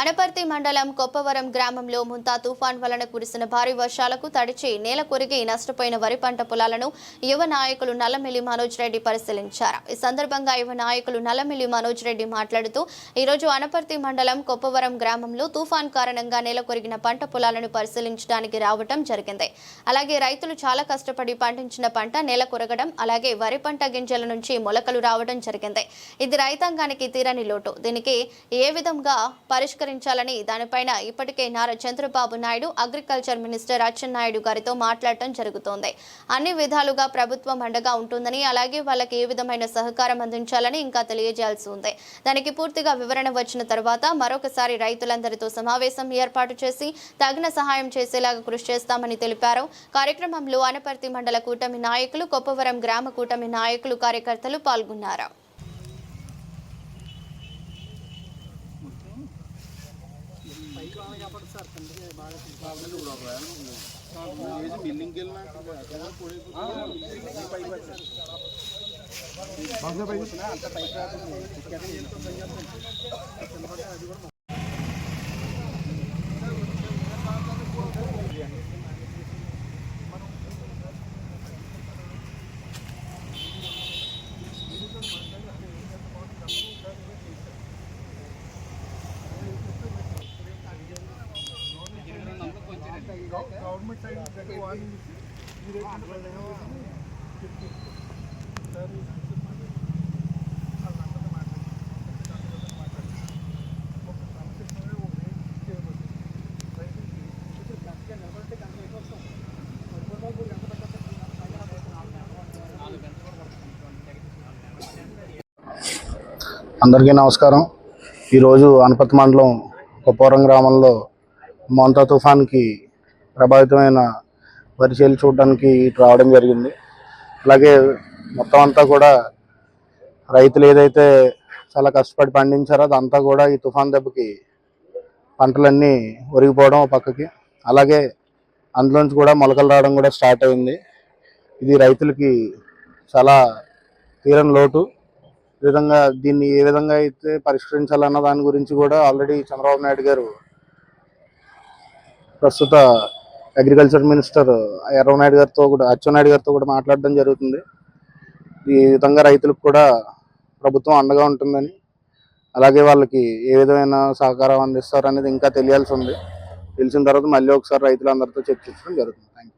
అనపర్తి మండలం కొప్పవరం గ్రామంలో ముంతా తుఫాన్ వలన కురిసిన భారీ వర్షాలకు తడిచి నేల కొరిగి నష్టపోయిన వరి పంట పొలాలను యువ నాయకులు నల్లమిల్లి మనోజ్ రెడ్డి పరిశీలించారు. ఈ సందర్భంగా యువ నాయకులు నల్లమిల్లి మనోజ్ రెడ్డి మాట్లాడుతూ ఈరోజు అనపర్తి మండలం కొప్పవరం గ్రామంలో తుఫాన్ కారణంగా నేల కొరిగిన పంట పొలాలను పరిశీలించడానికి రావటం జరిగింది. అలాగే రైతులు చాలా కష్టపడి పండించిన పంట నేల కొరగడం అలాగే వరి పంట గింజల నుంచి మొలకలు రావడం జరిగింది. ఇది రైతాంగానికి తీరని లోటు. దీనికి ఏ విధంగా విస్తరించాలని దానిపైన ఇప్పటికే నారా చంద్రబాబు నాయుడు అగ్రికల్చర్ మినిస్టర్ అచ్చెన్నాయుడు గారితో మాట్లాడటం జరుగుతోంది. అన్ని విధాలుగా ప్రభుత్వం అండగా ఉంటుందని అలాగే వాళ్ళకి ఏ విధమైన సహకారం అందించాలని ఇంకా తెలియజేయాల్సి ఉంది. దానికి పూర్తిగా వివరణ వచ్చిన తర్వాత మరొకసారి రైతులందరితో సమావేశం ఏర్పాటు చేసి తగిన సహాయం చేసేలాగా కృషి చేస్తామని తెలిపారు. కార్యక్రమంలో అనపర్తి మండల కూటమి నాయకులు కొప్పవరం గ్రామ కూటమి నాయకులు కార్యకర్తలు పాల్గొన్నారు. బిల్డింగ్కి వెళ్ళినా గవర్నమెంట్ సైడ్ వార్నింగ్ ఇచ్చి ఈ రేట్ సార్ అందరికీ నమస్కారం. ఈరోజు అనపతి మండలం కుప్పవరం గ్రామంలో మొంత తుఫాన్కి ప్రభావితమైన వరి చేలు చూడడానికి ఇటు రావడం జరిగింది. అలాగే మొత్తం అంతా కూడా రైతులు ఏదైతే చాలా కష్టపడి పండించారో అదంతా కూడా ఈ తుఫాన్ దెబ్బకి పంటలన్నీ ఒరిగిపోవడం పక్కకి. అలాగే అందులోంచి కూడా మొలకలు రావడం కూడా స్టార్ట్ అయింది. ఇది రైతులకి చాలా తీరం లోటు. ఈ విధంగా దీన్ని ఏ విధంగా అయితే పరిష్కరించాలన్న దాని గురించి కూడా ఆల్రెడీ చంద్రబాబు నాయుడు గారు ప్రస్తుత అగ్రికల్చర్ మినిస్టర్ ఎర్రవనాయుడు గారితో కూడా అచ్చెన్నాయుడు గారితో కూడా మాట్లాడడం జరుగుతుంది. ఈ విధంగా రైతులకు కూడా ప్రభుత్వం అండగా ఉంటుందని అలాగే వాళ్ళకి ఏ విధమైన సహకారం అందిస్తారు అనేది ఇంకా తెలియాల్సి ఉంది. తెలిసిన తర్వాత మళ్ళీ ఒకసారి రైతులందరితో చర్చించడం జరుగుతుంది.